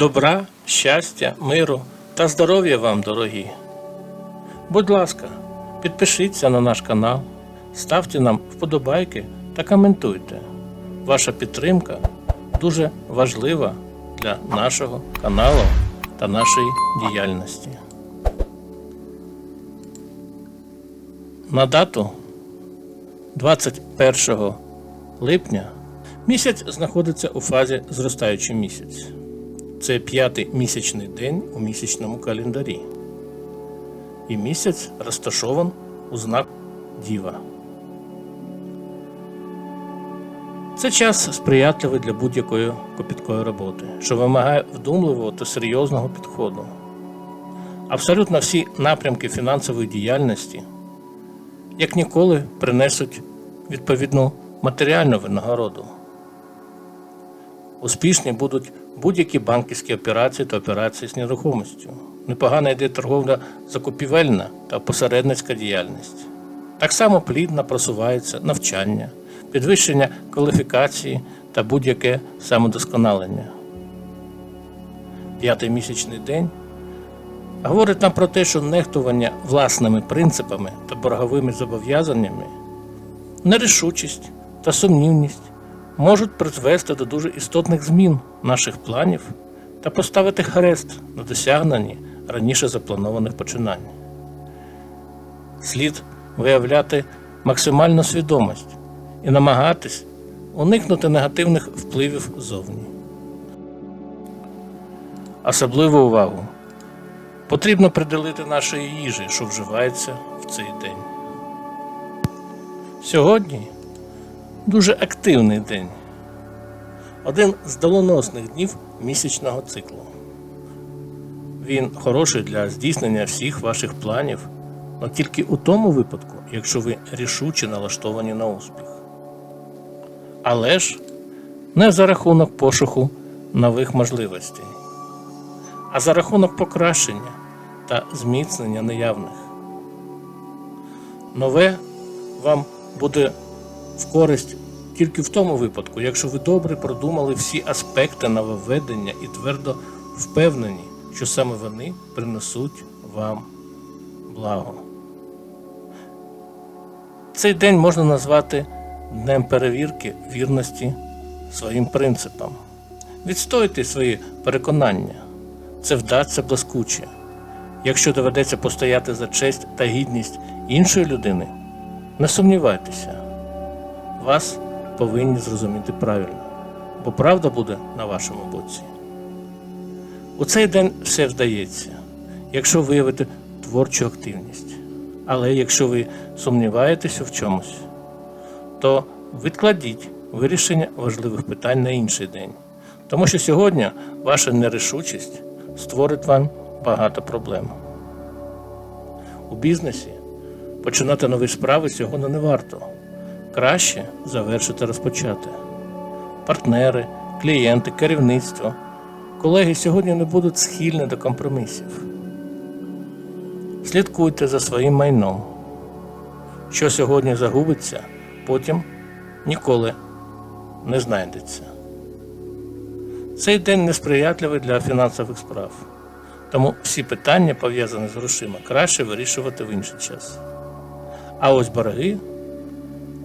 Добра, щастя, миру та здоров'я вам, дорогі. Будь ласка, підпишіться на наш канал, ставте нам вподобайки та коментуйте. Ваша підтримка дуже важлива для нашого каналу та нашої діяльності. На дату 21 липня місяць знаходиться у фазі зростаючий місяць. Це п'ятий місячний день у місячному календарі. І місяць розташован у знак Діва. Це час сприятливий для будь-якої копіткої роботи, що вимагає вдумливого та серйозного підходу. Абсолютно всі напрямки фінансової діяльності, як ніколи, принесуть відповідну матеріальну винагороду. Успішні будуть будь-які банківські операції та операції з нерухомістю. Непогано йде торговля закупівельна та посередницька діяльність. Так само плідно просувається навчання, підвищення кваліфікації та будь-яке самодосконалення. П'ятий місячний день говорить нам про те, що нехтування власними принципами та борговими зобов'язаннями, нерішучість та сумнівність можуть призвести до дуже істотних змін наших планів та поставити хрест на досягненні раніше запланованих починань. Слід виявляти максимальну свідомість і намагатись уникнути негативних впливів зовні. Особливу увагу потрібно приділити нашої їжі, що вживається в цей день. Сьогодні дуже активний день. Один з доленосних днів місячного циклу. Він хороший для здійснення всіх ваших планів, але тільки у тому випадку, якщо ви рішуче налаштовані на успіх. Але ж не за рахунок пошуку нових можливостей, а за рахунок покращення та зміцнення наявних. Нове вам буде в користь тільки в тому випадку, якщо ви добре продумали всі аспекти нововведення і твердо впевнені, що саме вони принесуть вам благо. Цей день можна назвати днем перевірки вірності своїм принципам. Відстойте свої переконання. Це вдасться блискуче. Якщо доведеться постояти за честь та гідність іншої людини, не сумнівайтеся, вас повинні зрозуміти правильно, бо правда буде на вашому боці. У цей день все вдається, якщо виявите творчу активність. Але якщо ви сумніваєтеся в чомусь, то відкладіть вирішення важливих питань на інший день. Тому що сьогодні ваша нерішучість створить вам багато проблем. У бізнесі починати нові справи сьогодні не варто. Краще завершити розпочати. Партнери, клієнти, керівництво, колеги сьогодні не будуть схильні до компромісів. Слідкуйте за своїм майном. Що сьогодні загубиться, потім ніколи не знайдеться. Цей день несприятливий для фінансових справ, тому всі питання, пов'язані з грошима, краще вирішувати в інший час. А ось борги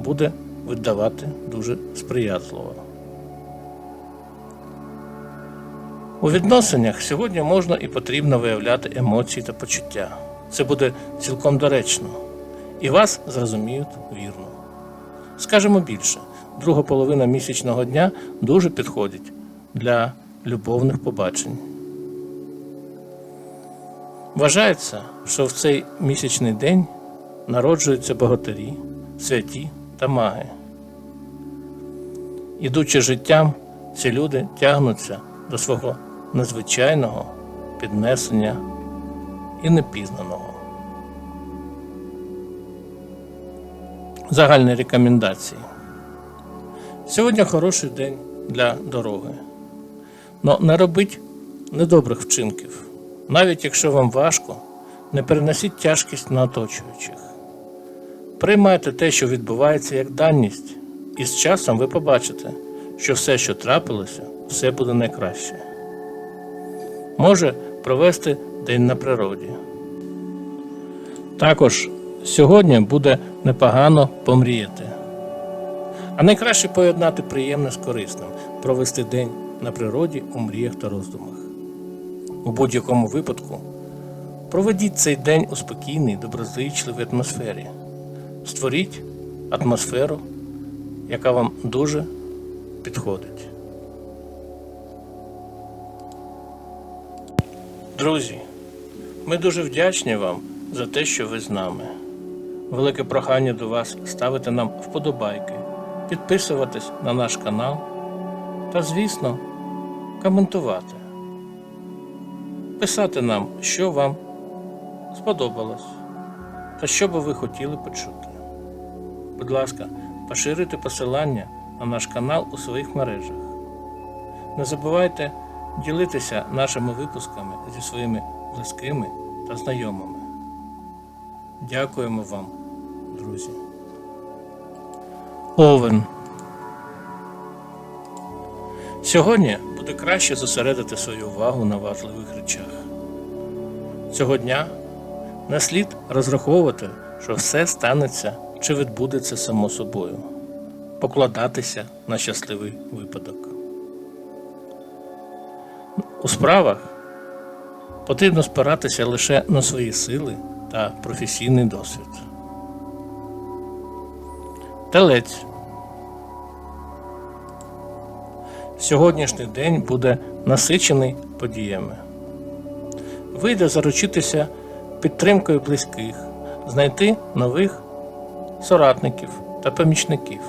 буде віддавати дуже сприятливо. У відносинах сьогодні можна і потрібно виявляти емоції та почуття. Це буде цілком доречно, і вас зрозуміють вірно. Скажемо більше, друга половина місячного дня дуже підходить для любовних побачень. Вважається, що в цей місячний день народжуються богатирі, святі та маги. Ідучи життям, ці люди тягнуться до свого незвичайного піднесення і непізнаного. Загальні рекомендації. Сьогодні хороший день для дороги. Но не робіть недобрих вчинків. Навіть якщо вам важко, не переносіть тяжкість на оточуючих. Приймайте те, що відбувається, як даність, і з часом ви побачите, що все, що трапилося, все буде найкраще. може провести день на природі. Також сьогодні буде непогано помріяти. А найкраще поєднати приємне з корисним, провести день на природі у мріях та роздумах. У будь-якому випадку проведіть цей день у спокійній, доброзичливій атмосфері. Створіть атмосферу, яка вам дуже підходить. Друзі, ми дуже вдячні вам за те, що ви з нами. Велике прохання до вас ставити нам вподобайки, підписуватись на наш канал та, звісно, коментувати. Писати нам, що вам сподобалось та що би ви хотіли почути. Будь ласка, поширюйте посилання на наш канал у своїх мережах. Не забувайте ділитися нашими випусками зі своїми близькими та знайомими. Дякуємо вам, друзі. Овен. Сьогодні буде краще зосередити свою увагу на важливих речах. Цього дня не слід розраховувати, що все станеться чи відбудеться само собою, покладатися на щасливий випадок. У справах потрібно спиратися лише на свої сили та професійний досвід. Телець. Сьогоднішній день буде насичений подіями. Вийде заручитися підтримкою близьких, знайти нових соратників та помічників.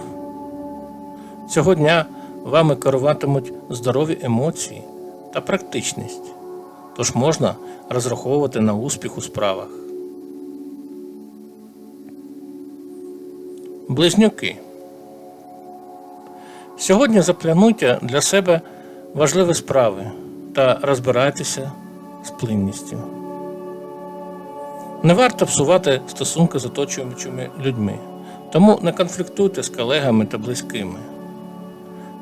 Цього дня вами керуватимуть здорові емоції та практичність, тож можна розраховувати на успіх у справах. Близнюки. Сьогодні заплануйте для себе важливі справи та розбирайтеся з плинністю. Не варто псувати стосунки з оточуючими людьми, тому не конфліктуйте з колегами та близькими.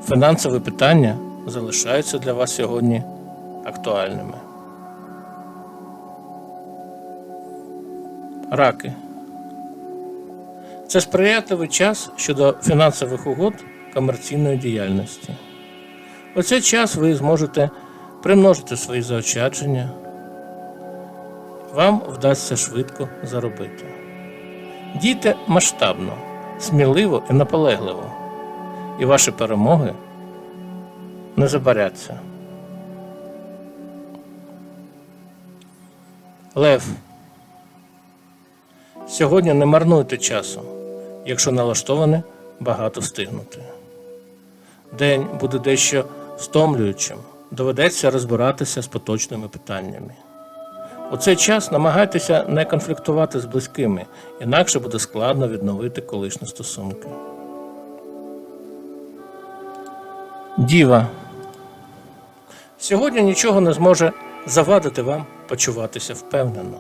Фінансові питання залишаються для вас сьогодні актуальними. Раки. Це сприятливий час щодо фінансових угод комерційної діяльності. У цей час ви зможете примножити свої заощадження. Вам вдасться швидко заробити. Дійте масштабно, сміливо і наполегливо, і ваші перемоги не забаряться. Лев. Сьогодні не марнуйте часу, якщо налаштовані багато встигнути. День буде дещо стомлюючим, доведеться розбиратися з поточними питаннями. У цей час намагайтеся не конфліктувати з близькими, інакше буде складно відновити колишні стосунки. Діва. Сьогодні нічого не зможе завадити вам почуватися впевнено.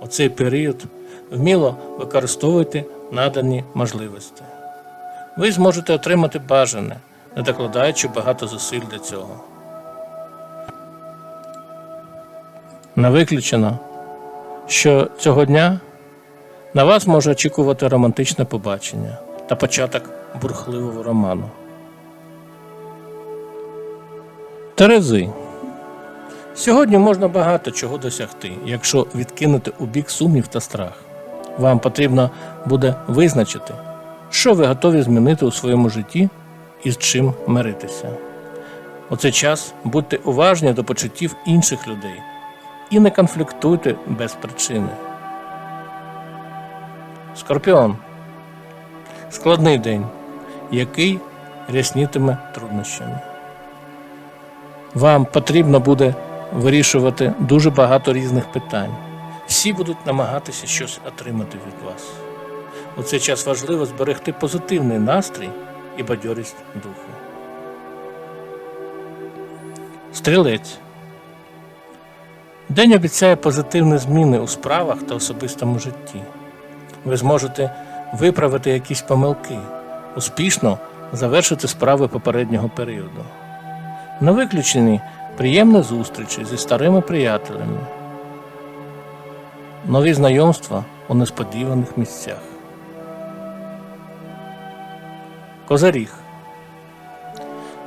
У цей період вміло використовуйте надані можливості. Ви зможете отримати бажане, не докладаючи багато зусиль для цього. Не виключено, що цього дня на вас може очікувати романтичне побачення та початок бурхливого роману. Терези. Сьогодні можна багато чого досягти, якщо відкинути у бік сумнів та страх. Вам потрібно буде визначити, що ви готові змінити у своєму житті і з чим миритися. У цей час будьте уважні до почуттів інших людей і не конфліктуйте без причини. Скорпіон. Складний день, який ряснітиме труднощами. Вам потрібно буде вирішувати дуже багато різних питань. Всі будуть намагатися щось отримати від вас. У цей час важливо зберегти позитивний настрій і бадьорість духу. Стрілець. День обіцяє позитивні зміни у справах та особистому житті. Ви зможете виправити якісь помилки, успішно завершити справи попереднього періоду. Не виключені приємні зустрічі зі старими приятелями, нові знайомства у несподіваних місцях. Козаріг.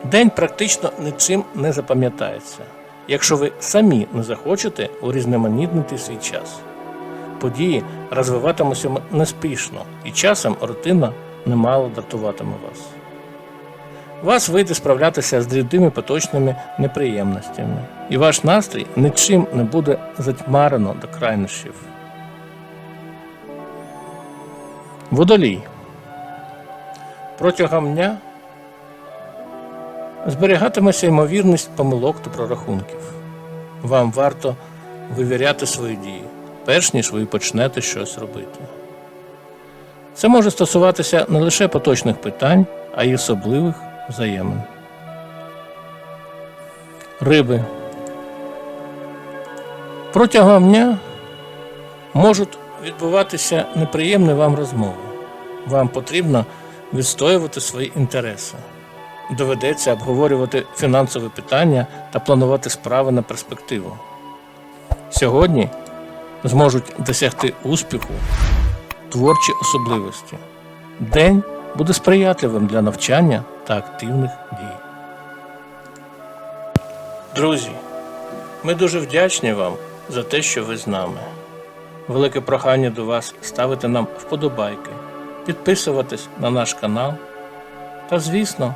День практично нічим не запам'ятається, якщо ви самі не захочете урізноманітнити свій час. Події розвиватимуться неспішно, і часом рутина немало дратуватиме вас. Вас вийде справлятися з дрібними поточними неприємностями, і ваш настрій нічим не буде затьмарено до крайнощів. Водолій. Протягом дня зберігатиметься ймовірність помилок та прорахунків. Вам варто вивіряти свої дії, перш ніж ви почнете щось робити. Це може стосуватися не лише поточних питань, а й особливих взаємин. Риби. Протягом дня можуть відбуватися неприємні вам розмови. Вам потрібно відстоювати свої інтереси. Доведеться обговорювати фінансові питання та планувати справи на перспективу. Сьогодні зможуть досягти успіху творчі особливості. День буде сприятливим для навчання та активних дій. Друзі, ми дуже вдячні вам за те, що ви з нами. Велике прохання до вас ставити нам вподобайки, підписуватись на наш канал та, звісно,